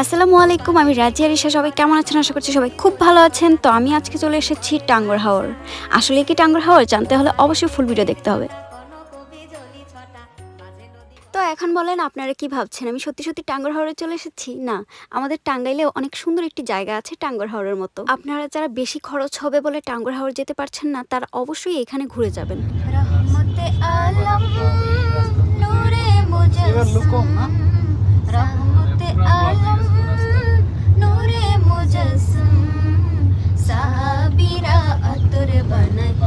আসসালামু আলাইকুম আমি রাজিয়া রিসা। সবাই কেমন আছেন? আশা করছি সবাই খুব ভালো আছেন। তো আমি আজকে চলে এসেছি টাঙ্গর হাওর। আসলে কি টাঙ্গর হাওর? জানতে হলে অবশ্যই ফুল ভিডিও দেখতে হবে। তো এখন বলেন আপনারা কি ভাবছেন? আমি সত্যি সত্যি টাঙ্গর হাওরে চলে এসেছি? না আমাদের টাঙ্গাইলে অনেক সুন্দর একটি জায়গা আছে টাঙ্গর হাওরের মতো। আপনারা যারা বেশি খরচ হবে বলে টাঙ্গর হাওর যেতে পারছেন না তারা অবশ্যই এখানে ঘুরে যাবেন। Bye. Night.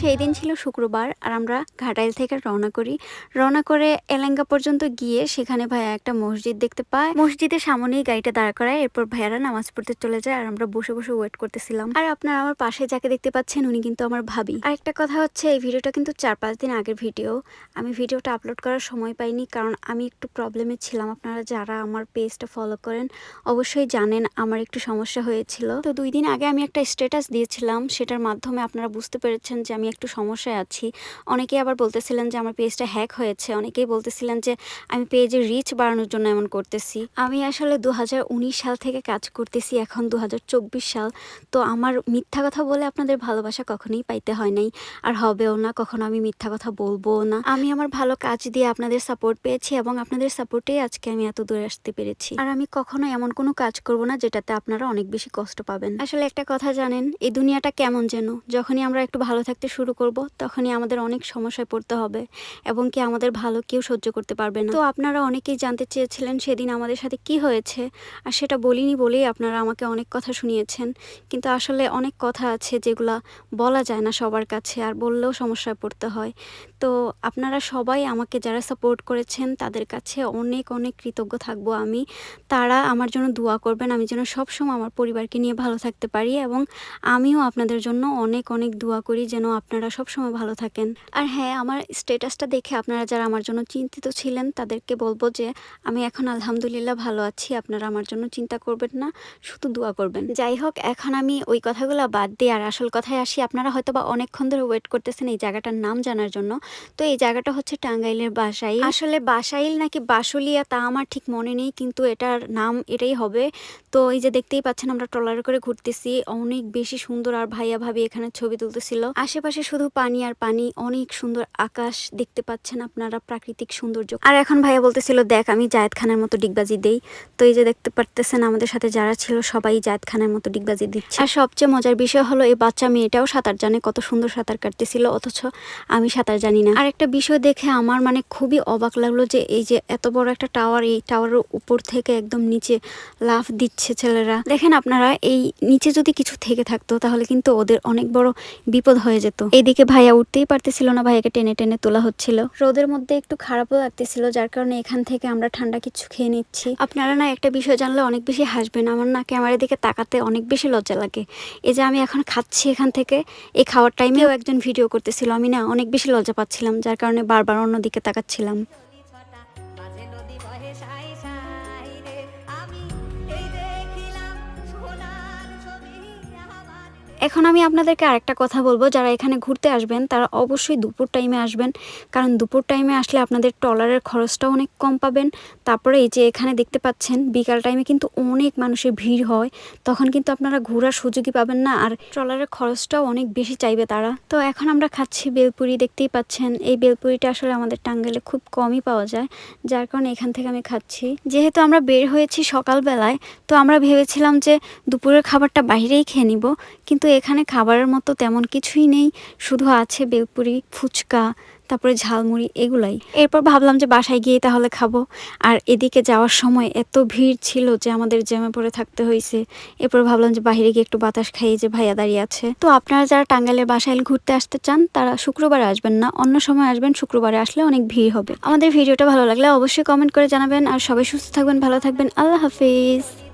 সেই দিন ছিল শুক্রবার আর আমরা ঘাটাইল থেকে রওনা করি। রওনা করে এলেঙ্গা পর্যন্ত গিয়ে সেখানে ভাইয়া একটা মসজিদ দেখতে পায়। মসজিদের সামনেই গাড়িটা দাঁড় করায়, এরপর ভাইয়ারা নামাজ পড়তে চলে যায় আর আমরা বসে বসে ওয়েট করতেছিলাম। আর আপনারা আমার পাশে যাকে দেখতে পাচ্ছেন উনি কিন্তু আমার ভাবি। আর একটা কথা হচ্ছে, এই ভিডিওটা কিন্তু চার পাঁচ দিন আগের ভিডিও আমি ভিডিওটা আপলোড করার সময় পাইনি কারণ আমি একটু প্রবলেমে ছিলাম। আপনারা যারা আমার পেজটা ফলো করেন, অবশ্যই জানেন আমার একটু সমস্যা হয়েছিল। তো দুই দিন আগে আমি একটা স্ট্যাটাস দিয়েছিলাম, সেটার মাধ্যমে আপনারা বুঝতে পেরেছেন যে আমি একটু সমস্যায় আছি। অনেকেই আবার বলতেছিলেন যে আমার পেজটা হ্যাক হয়েছে। অনেকেই বলতেছিলেন যে আমি পেজে রিচ বাড়ানোর জন্য এমন করতেছি। আমি আসলে দু হাজার উনিশ সাল থেকে কাজ করতেছি, এখন দু হাজার চব্বিশ সাল। তো আমার মিথ্যা কথা বলে আপনাদের ভালোবাসা কখনোই পাইতে হয় নাই। আর হবেও না, কখনো আমি মিথ্যা কথা বলব না। আমি আমার ভালো কাজ দিয়ে আপনাদের সাপোর্ট পেয়েছি এবং আপনাদের সাপোর্টেই আজকে আমি এত দূরে আসতে পেরেছি। আর আমি কখনো এমন কোনো কাজ করব না যেটাতে আপনারা অনেক বেশি কষ্ট পাবেন। আসলে একটা কথা জানেন, এই দুনিয়াটা কেমন যেন? যখনই আমরা একটু ভালো থাকতে শুরু করব, তখনই আমাদের অনেক সমস্যায় পড়তে হবে এবং কি আমাদের ভালো কেউ সহ্য করতে পারবে না। তো আপনারা অনেকেই জানতে চেয়েছিলেন সেদিন আমাদের সাথে কি হয়েছে, আর সেটা বলিনি বলেই আপনারা আমাকে অনেক কথা শুনিয়েছেন। কিন্তু আসলে অনেক কথা আছে যেগুলা বলা যায় না সবার কাছে, আর বললেও সমস্যায় পড়তে হয়। তো আপনারা সবাই আমাকে যারা সাপোর্ট করেছেন তাদের কাছে অনেক অনেক কৃতজ্ঞ থাকব আমি। তারা আমার জন্য দোয়া করবেন, আমি যেন সবসময় আমার পরিবারকে নিয়ে ভালো থাকতে পারি এবং আমিও আপনাদের জন্য অনেক অনেক দোয়া করি যেন আপনারা সবসময় ভালো থাকেন। আর হ্যাঁ আমার স্টেটাসটা দেখে আপনারা যারা আমার জন্য চিন্তিত ছিলেন, তাদেরকে বলব যে, আমি এখন আলহামদুলিল্লাহ ভালো আছি, আপনারা আমার জন্য চিন্তা করবেন না, শুধু দোয়া করবেন। যাই হোক, এখন আমি ওই কথাগুলো বাদ দিয়ে আর আসল কথায় আসি। আপনারা হয়তো বা অনেকক্ষণ ধরে ওয়েট করতেছেন এই জায়গাটার নাম জানার জন্য। তো এই জায়গাটা হচ্ছে টাঙ্গাইলের বাসাইল। আসলে বাসাইল নাকি বাসুলিয়া তা আমার ঠিক মনে নেই, কিন্তু এটার নাম এটাই হবে। তো এই যে দেখতেই পাচ্ছেন, আমরা ট্রলারে করে ঘুরতেছি। অনেক বেশি সুন্দর আর ভাইয়া ভাবি এখানে ছবি তুলতেছিল। আশেপাশে শুধু পানি আর পানি, অনেক সুন্দর আকাশ দেখতে পাচ্ছেন আপনারা, প্রাকৃতিক সৌন্দর্য। আর এখন ভাইয়া বলতেছিল, দেখ, আমি জায়েদ খানের মতো ডিগবাজি দেই। তো এই যে দেখতে পারতেছেন, আমাদের সাথে যারা ছিল, সবাই জায়েদ খানের মতো ডিগবাজি দিচ্ছে। আর সবচেয়ে মজার বিষয় হলো, এই বাচ্চা মেয়েটাও সাঁতার জানে, কত সুন্দর সাঁতার কাটতেছিল, অথচ আমি সাঁতার জানি না। আর একটা বিষয় দেখে আমার মানে খুবই অবাক লাগল যে, এই যে এত বড় একটা টাওয়ার, এই টাওয়ারের উপর থেকে একদম নিচে লাফ দিচ্ছে ছেলেরা। দেখেন আপনারা, এই নিচে যদি কিছু থেকে থাকতো, তাহলে কিন্তু ওদের অনেক বড় বিপদ হয়ে যেত। এইদিকে ভাইয়া উঠতেই পারতেছিল না, ভাইয়াকে টেনে টেনে তোলা হচ্ছিল। রোদের মধ্যে একটু খারাপও লাগতেছিল, যার কারণে এখান থেকে আমরা ঠান্ডা কিছু খেয়ে নিচ্ছি। আপনারা না একটা বিষয় জানলে অনেক বেশি হাসবেন, আমার না ক্যামেরার দিকে তাকাতে অনেক বেশি লজ্জা লাগে। এই যে আমি এখন খাচ্ছি এখান থেকে, এই খাওয়ার টাইমেও একজন ভিডিও করতেছিল, আমি না অনেক বেশি লজ্জা পাচ্ছিলাম, যার কারণে বারবার অন্যদিকে তাকাচ্ছিলাম। এখন আমি আপনাদেরকে আরেকটা কথা বলব, যারা এখানে ঘুরতে আসবেন, তারা অবশ্যই দুপুর টাইমে আসবেন। কারণ দুপুর টাইমে আসলে আপনাদের ট্রলারের খরচটাও অনেক কম পাবেন। তারপরে এই যে এখানে দেখতে পাচ্ছেন, বিকাল টাইমে কিন্তু অনেক মানুষের ভিড় হয়। তখন কিন্তু আপনারা ঘোরার সুযোগই পাবেন না। আর ট্রলারের খরচটাও অনেক বেশি চাইবে তারা। তো এখন আমরা খাচ্ছি বেলপুরি, দেখতেই পাচ্ছেন। এই বেলপুরিটা আসলে আমাদের টাঙ্গাইলে খুব কমই পাওয়া যায়। যার কারণে এখান থেকে আমি খাচ্ছি। যেহেতু আমরা বের হয়েছি সকালবেলায়, তো আমরা ভেবেছিলাম যে দুপুরের খাবারটা বাইরেই খেয়ে নিব। কিন্তু এখানে খাবারের মতো তেমন কিছুই নেই। শুধু আছে বেলপুরি, ফুচকা, তারপরে ঝালমুড়ি এগুলাই। এরপর ভাবলাম যে বাসায় গিয়ে তাহলে খাব। আর এদিকে যাওয়ার সময় এত ভিড় ছিল যে আমাদের জ্যামে পড়ে থাকতে হয়েছে এরপর ভাবলাম যে বাইরে গিয়ে একটু বাতাস খাইয়ে যে ভাইয়া দাঁড়িয়ে আছে। তো আপনারা যারা টাঙ্গাইলের বাসায় ঘুরতে আসতে চান, তারা শুক্রবারে আসবেন না। অন্য সময় আসবেন, শুক্রবারে আসলে অনেক ভিড় হবে। আমাদের ভিডিওটা ভালো লাগলে অবশ্যই কমেন্ট করে জানাবেন। আর সবাই সুস্থ থাকবেন, ভালো থাকবেন। আল্লাহ হাফিজ।